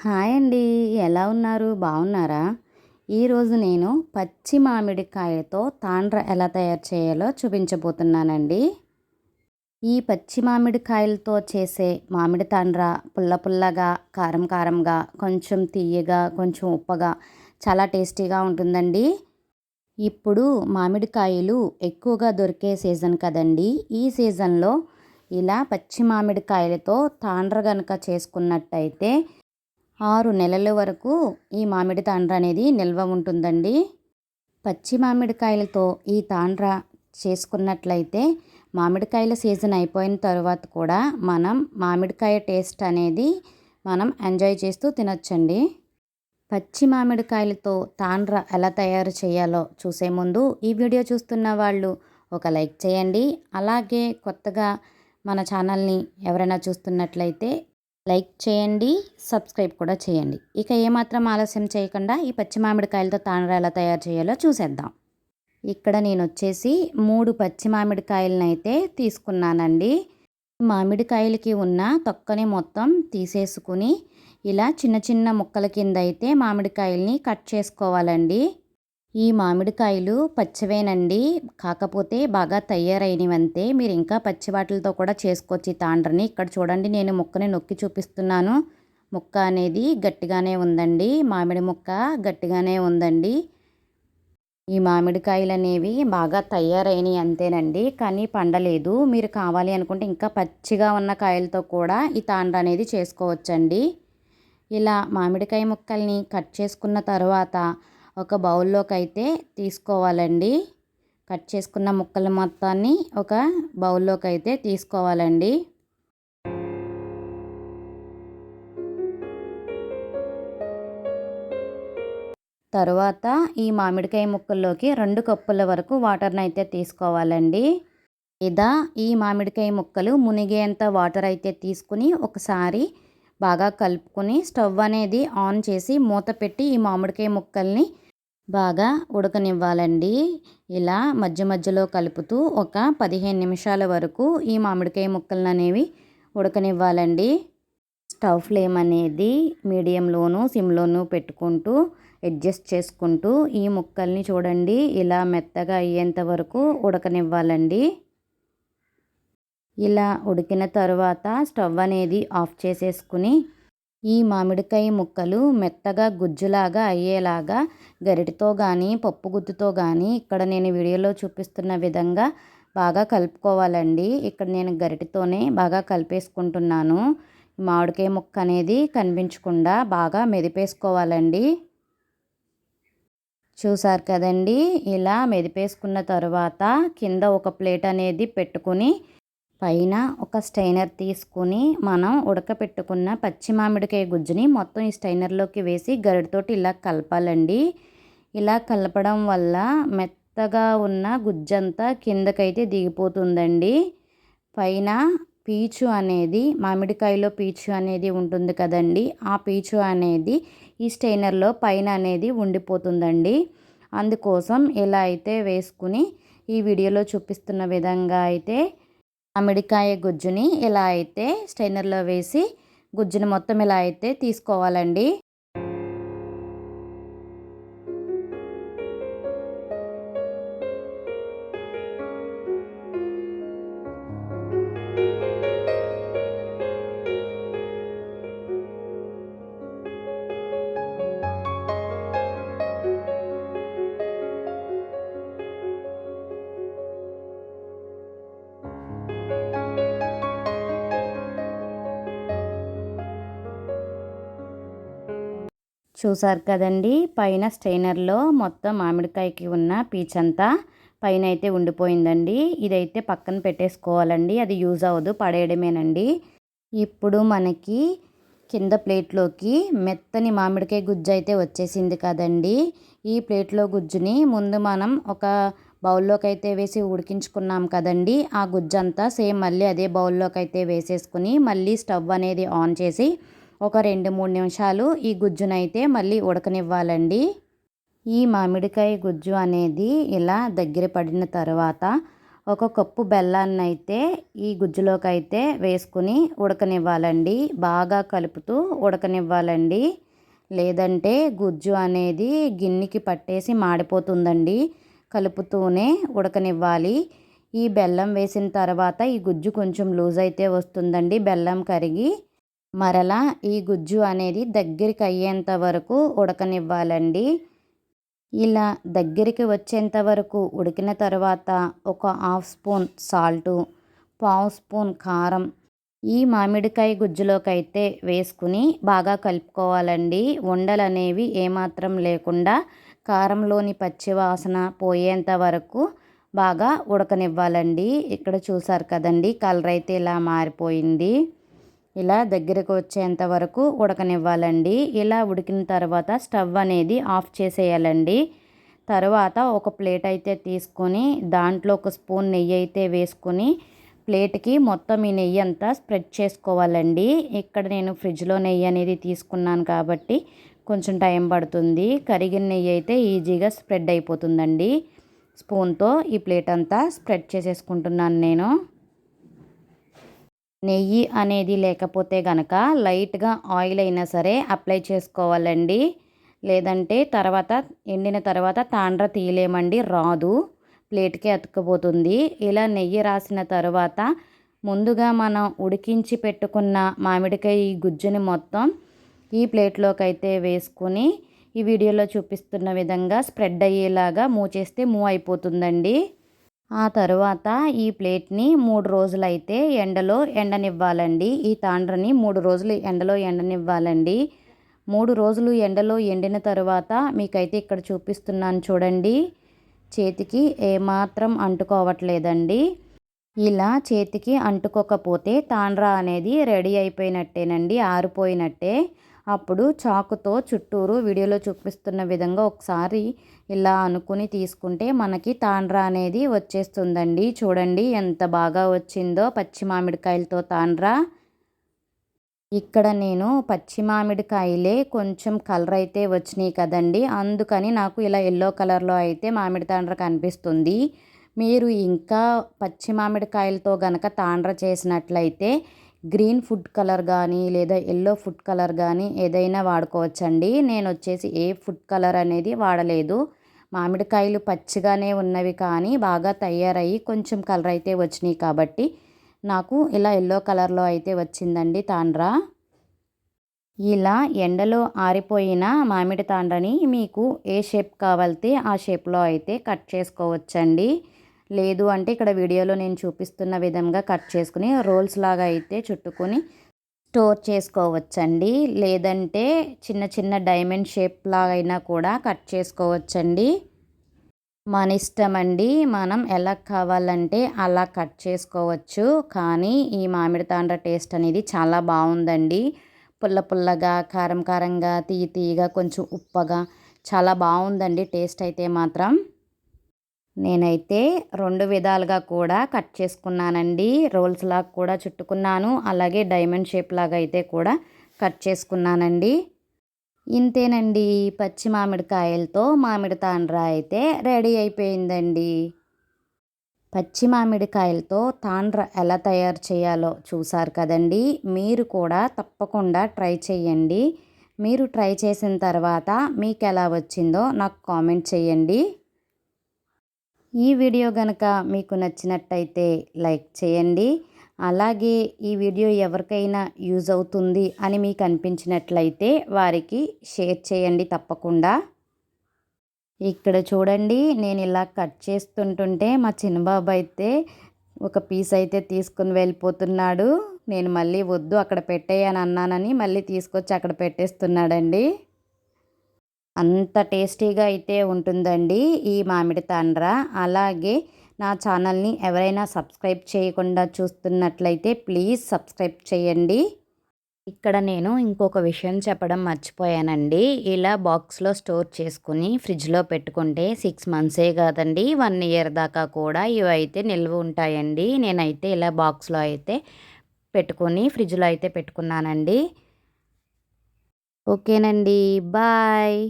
Hi అండి. ఎలా ఉన్నారు? బాగున్నారా? ఈరోజు నేను పచ్చి మామిడికాయతో తాండ్ర ఎలా తయారు చేయాలో చూపించబోతున్నానండి. ఈ పచ్చి మామిడికాయలతో చేసే మామిడి తాండ్ర పుల్ల పుల్లగా కారం కారంగా కొంచెం తీయగా కొంచెం ఉప్పగా చాలా టేస్టీగా ఉంటుందండి. ఇప్పుడు మామిడికాయలు ఎక్కువగా దొరికే సీజన్ కదండి. ఈ సీజన్లో ఇలా పచ్చి మామిడికాయలతో తాండ్ర కనుక చేసుకున్నట్టయితే ఆరు నెలల వరకు ఈ మామిడి తాండ్ర అనేది నిల్వ ఉంటుందండి. పచ్చి మామిడికాయలతో ఈ తాండ్ర చేసుకున్నట్లయితే మామిడికాయల సీజన్ అయిపోయిన తర్వాత కూడా మనం మామిడికాయ టేస్ట్ అనేది మనం ఎంజాయ్ చేస్తూ తినొచ్చండి. పచ్చి మామిడికాయలతో తాండ్ర ఎలా తయారు చేయాలో చూసే ముందు ఈ వీడియో చూస్తున్న వాళ్ళు ఒక లైక్ చేయండి. అలాగే కొత్తగా మన ఛానల్ని ఎవరైనా చూస్తున్నట్లయితే లైక్ చేయండి సబ్స్క్రైబ్ కూడా చేయండి. ఇక ఏమాత్రం ఆలస్యం చేయకుండా ఈ పచ్చి మామిడికాయలతో తాండ్ర ఎలా తయారు చేయాలో చూసేద్దాం. ఇక్కడ నేను వచ్చేసి మూడు పచ్చి మామిడికాయలను అయితే తీసుకున్నానండి. మామిడికాయలకి ఉన్న తొక్కని మొత్తం తీసేసుకుని ఇలా చిన్న చిన్న ముక్కల కింద అయితే మామిడికాయల్ని కట్ చేసుకోవాలండి. ఈ మామిడికాయలు పచ్చివేనండి. కాకపోతే బాగా తయారైనవంతే. మీరు ఇంకా పచ్చి వాటిలతో కూడా చేసుకోవచ్చు ఈ తాండ్రని. ఇక్కడ చూడండి నేను ముక్కని నొక్కి చూపిస్తున్నాను. ముక్క అనేది గట్టిగానే ఉందండి. మామిడి ముక్క గట్టిగానే ఉందండి. ఈ మామిడికాయలు అనేవి బాగా తయారైనవి అంతేనండి. కానీ పండలేదు. మీరు కావాలి అనుకుంటే ఇంకా పచ్చిగా ఉన్న కాయలతో కూడా ఈ తాండ్ర అనేది చేసుకోవచ్చండి. ఇలా మామిడికాయ ముక్కల్ని కట్ చేసుకున్న తర్వాత ఒక బౌల్లోకి అయితే తీసుకోవాలండి. కట్ చేసుకున్న ముక్కల మొత్తాన్ని ఒక బౌల్లోకి అయితే తీసుకోవాలండి. తరువాత ఈ మామిడికాయ ముక్కల్లోకి రెండు కప్పుల వరకు వాటర్ని అయితే తీసుకోవాలండి. లేదా ఈ మామిడికాయ ముక్కలు మునిగేంత వాటర్ అయితే తీసుకుని ఒకసారి బాగా కలుపుకొని స్టవ్ అనేది ఆన్ చేసి మూత పెట్టి ఈ మామిడికాయ ముక్కల్ని బాగా ఉడకనివ్వాలండి. ఇలా మధ్య మధ్యలో కలుపుతూ ఒక పదిహేను నిమిషాల వరకు ఈ మామిడికాయ ముక్కలను అనేవి ఉడకనివ్వాలండి. స్టవ్ ఫ్లేమ్ అనేది మీడియంలోను సిమ్లోనూ పెట్టుకుంటూ అడ్జస్ట్ చేసుకుంటూ ఈ ముక్కల్ని చూడండి ఇలా మెత్తగా అయ్యేంత వరకు ఉడకనివ్వాలండి. ఇలా ఉడికిన తర్వాత స్టవ్ అనేది ఆఫ్ చేసేసుకుని ఈ మామిడికాయ ముక్కలు మెత్తగా గుజ్జులాగా అయ్యేలాగా గరిటితో కానీ పప్పు గుత్తుతో కానీ ఇక్కడ నేను వీడియోలో చూపిస్తున్న విధంగా బాగా కలుపుకోవాలండి. ఇక్కడ నేను గరిటితోనే బాగా కలిపేసుకుంటున్నాను. మామిడికాయ ముక్క అనేది కనిపించకుండా బాగా మెదిపేసుకోవాలండి. చూసారు కదండి? ఇలా మెదిపేసుకున్న తర్వాత కింద ఒక ప్లేట్ అనేది పెట్టుకుని పైన ఒక స్టైనర్ తీసుకుని మనం ఉడకపెట్టుకున్న పచ్చి మామిడికాయ గుజ్జుని మొత్తం ఈ స్టైనర్లోకి వేసి గరిటతోటి ఇలా కలపాలండి. ఇలా కలపడం వల్ల మెత్తగా ఉన్న గుజ్జంతా కిందకైతే దిగిపోతుందండి. పైన పీచు అనేది మామిడికాయలో పీచు అనేది ఉంటుంది కదండి. ఆ పీచు అనేది ఈ స్టైనర్లో పైన అనేది ఉండిపోతుందండి. అందుకోసం ఇలా అయితే వేసుకుని ఈ వీడియోలో చూపిస్తున్న విధంగా అయితే మామిడికాయ గుజ్జుని ఇలా అయితే స్ట్రైనర్లో వేసి గుజ్జుని మొత్తం ఇలా అయితే తీసుకోవాలండి. చూసారు కదండి. పైన స్టైనర్లో మొత్తం మామిడికాయకి ఉన్న పీచ్ అంతా పైన అయితే ఉండిపోయిందండి. ఇదైతే పక్కన పెట్టేసుకోవాలండి. అది యూజ్ అవ్వదు పడేయడమేనండి. ఇప్పుడు మనకి కింద ప్లేట్లోకి మెత్తని మామిడికాయ గుజ్జు అయితే వచ్చేసింది కదండి. ఈ ప్లేట్లో గుజ్జుని ముందు మనం ఒక బౌల్లోకి అయితే వేసి ఉడికించుకున్నాం కదండి. ఆ గుజ్జంతా సేమ్ మళ్ళీ అదే బౌల్లోకి అయితే వేసేసుకుని మళ్ళీ స్టవ్ అనేది ఆన్ చేసి ఒక రెండు మూడు నిమిషాలు ఈ గుజ్జునైతే మళ్ళీ ఉడకనివ్వాలండి. ఈ మామిడికాయ గుజ్జు అనేది ఇలా దగ్గర పడిన తర్వాత ఒక కప్పు బెల్లాన్ని అయితే ఈ గుజ్జులోకి అయితే వేసుకుని ఉడకనివ్వాలండి. బాగా కలుపుతూ ఉడకనివ్వాలండి. లేదంటే గుజ్జు అనేది గిన్నెకి పట్టేసి మాడిపోతుందండి. కలుపుతూనే ఉడకనివ్వాలి. ఈ బెల్లం వేసిన తర్వాత ఈ గుజ్జు కొంచెం లూజ్ అయితే వస్తుందండి. బెల్లం కరిగి మరలా ఈ గుజ్జు అనేది దగ్గరికి అయ్యేంత వరకు ఉడకనివ్వాలండి. ఇలా దగ్గరికి వచ్చేంత వరకు ఉడికిన తర్వాత ఒక హాఫ్ స్పూన్ సాల్టు పావు స్పూన్ కారం ఈ మామిడికాయ గుజ్జులోకైతే వేసుకుని బాగా కలుపుకోవాలండి. ఉండలు అనేవి ఏమాత్రం లేకుండా కారంలోని పచ్చివాసన పోయేంత వరకు బాగా ఉడకనివ్వాలండి. ఇక్కడ చూసారు కదండి కలర్ అయితే ఇలా మారిపోయింది. ఇలా దగ్గరకు వచ్చేంత వరకు ఉడకనివ్వాలండి. ఇలా ఉడికిన తర్వాత స్టవ్ అనేది ఆఫ్ చేసేయాలండి. తర్వాత ఒక ప్లేట్ అయితే తీసుకొని దాంట్లో ఒక స్పూన్ నెయ్యి అయితే వేసుకొని ప్లేట్కి మొత్తం ఈ నెయ్యి అంతా స్ప్రెడ్ చేసుకోవాలండి. ఇక్కడ నేను ఫ్రిడ్జ్లో నెయ్యి అనేది తీసుకున్నాను కాబట్టి కొంచెం టైం పడుతుంది. కరిగిన నెయ్యి అయితే ఈజీగా స్ప్రెడ్ అయిపోతుందండి. స్పూన్తో ఈ ప్లేట్ అంతా స్ప్రెడ్ చేసేసుకుంటున్నాను నేను. నెయ్యి అనేది లేకపోతే గనక లైట్గా ఆయిల్ అయినా సరే అప్లై చేసుకోవాలండి. లేదంటే తర్వాత ఎండిన తర్వాత తాండ్ర తీయలేమండి రాదు. ప్లేట్కి అతుక్కుపోతుంది. ఇలా నెయ్యి రాసిన తర్వాత ముందుగా మనం ఉడికించి పెట్టుకున్న మామిడికాయ గుజ్జుని మొత్తం ఈ ప్లేట్లోకి అయితే వేసుకుని ఈ వీడియోలో చూపిస్తున్న విధంగా స్ప్రెడ్ అయ్యేలాగా మూవ్ చేస్తే మూవ్ అయిపోతుందండి. ఆ తరువాత ఈ ప్లేట్ని మూడు రోజులైతే ఎండలో ఎండనివ్వాలండి. ఈ తాండ్రని మూడు రోజులు ఎండలో ఎండనివ్వాలండి. మూడు రోజులు ఎండలో ఎండిన తరువాత మీకైతే ఇక్కడ చూపిస్తున్నాను చూడండి. చేతికి ఏమాత్రం అంటుకోవట్లేదండి. ఇలా చేతికి అంటుకోకపోతే తాండ్రా అనేది రెడీ అయిపోయినట్టేనండి ఆరిపోయినట్టే. అప్పుడు చాకుతో చుట్టూరు వీడియోలో చూపిస్తున్న విధంగా ఒకసారి ఇలా అనుకుని తీసుకుంటే మనకి తాండ్రా అనేది వచ్చేస్తుందండి. చూడండి ఎంత బాగా వచ్చిందో పచ్చి మామిడికాయలతో తాండ్రా. ఇక్కడ నేను పచ్చి మామిడికాయలే కొంచెం కలర్ అయితే వచ్చినాయి కదండి. అందుకని నాకు ఇలా ఎల్లో కలర్లో అయితే మామిడి తాండ్ర కనిపిస్తుంది. మీరు ఇంకా పచ్చి మామిడికాయలతో గనక తాండ్ర చేసినట్లయితే గ్రీన్ ఫుడ్ కలర్ కానీ లేదా ఎల్లో ఫుడ్ కలర్ కానీ ఏదైనా వాడుకోవచ్చండి. నేను వచ్చేసి ఏ ఫుడ్ కలర్ అనేది వాడలేదు. మామిడికాయలు పచ్చిగానే ఉన్నవి కానీ బాగా తయారయ్యి కొంచెం కలర్ అయితే వచ్చినాయి కాబట్టి నాకు ఇలా ఎల్లో కలర్లో అయితే వచ్చిందండి తాండ్రా. ఇలా ఎండలో ఆరిపోయిన మామిడి తాండ్రని మీకు ఏ షేప్ కావాలితే ఆ షేప్లో అయితే కట్ చేసుకోవచ్చండి. లేదు అంటే ఇక్కడ వీడియోలో నేను చూపిస్తున్న విధంగా కట్ చేసుకుని రోల్స్ లాగా అయితే చుట్టుకొని స్టోర్ చేసుకోవచ్చండి. లేదంటే చిన్న చిన్న డైమండ్ షేప్ లాగా అయినా కూడా కట్ చేసుకోవచ్చండి. మన ఇష్టం అండి మనం ఎలా కావాలంటే అలా కట్ చేసుకోవచ్చు. కానీ ఈ మామిడి తాండ్ర టేస్ట్ అనేది చాలా బాగుందండి. పుల్ల పుల్లగా కారం కారంగా తీయ తీయగా కొంచెం ఉప్పగా చాలా బాగుందండి టేస్ట్ అయితే మాత్రం. నేనైతే రెండు విధాలుగా కూడా కట్ చేసుకున్నానండి. రోల్స్ లాగా కూడా చుట్టుకున్నాను. అలాగే డైమండ్ షేప్ లాగా అయితే కూడా కట్ చేసుకున్నానండి. ఇంతేనండి. పచ్చి మామిడికాయలతో మామిడి తాండ్ర అయితే రెడీ అయిపోయిందండి. పచ్చి మామిడికాయలతో తాండ్ర ఎలా తయారు చేయాలో చూసారు కదండి. మీరు కూడా తప్పకుండా ట్రై చేయండి. మీరు ట్రై చేసిన తర్వాత మీకు ఎలా వచ్చిందో నాకు కామెంట్ చేయండి. ఈ వీడియో కనుక మీకు నచ్చినట్టయితే లైక్ చేయండి. అలాగే ఈ వీడియో ఎవరికైనా యూజ్ అవుతుంది అని మీకు అనిపించినట్లయితే వారికి షేర్ చేయండి తప్పకుండా. ఇక్కడ చూడండి నేను ఇలా కట్ చేస్తుంటుంటే మా చిన్నబాబు అయితే ఒక పీస్ అయితే తీసుకుని వెళ్ళిపోతున్నాడు. నేను మళ్ళీ వద్దు అక్కడ పెట్టేయని అన్నానని మళ్ళీ తీసుకొచ్చి అక్కడ పెట్టేస్తున్నాడండి. అంత టేస్టీగా అయితే ఉంటుందండి ఈ మామిడి తాండ్ర. అలాగే నా ఛానల్ని ఎవరైనా సబ్స్క్రైబ్ చేయకుండా చూస్తున్నట్లయితే ప్లీజ్ సబ్స్క్రైబ్ చేయండి. ఇక్కడ నేను ఇంకొక విషయం చెప్పడం మర్చిపోయానండి. ఇలా బాక్స్లో స్టోర్ చేసుకుని ఫ్రిడ్జ్లో పెట్టుకుంటే సిక్స్ మంత్సే కాదండి వన్ ఇయర్ దాకా కూడా ఇవి అయితే నిల్వ ఉంటాయండి. నేనైతే ఇలా బాక్స్లో అయితే పెట్టుకొని ఫ్రిడ్జ్లో అయితే పెట్టుకున్నానండి. ఓకేనండి బాయ్.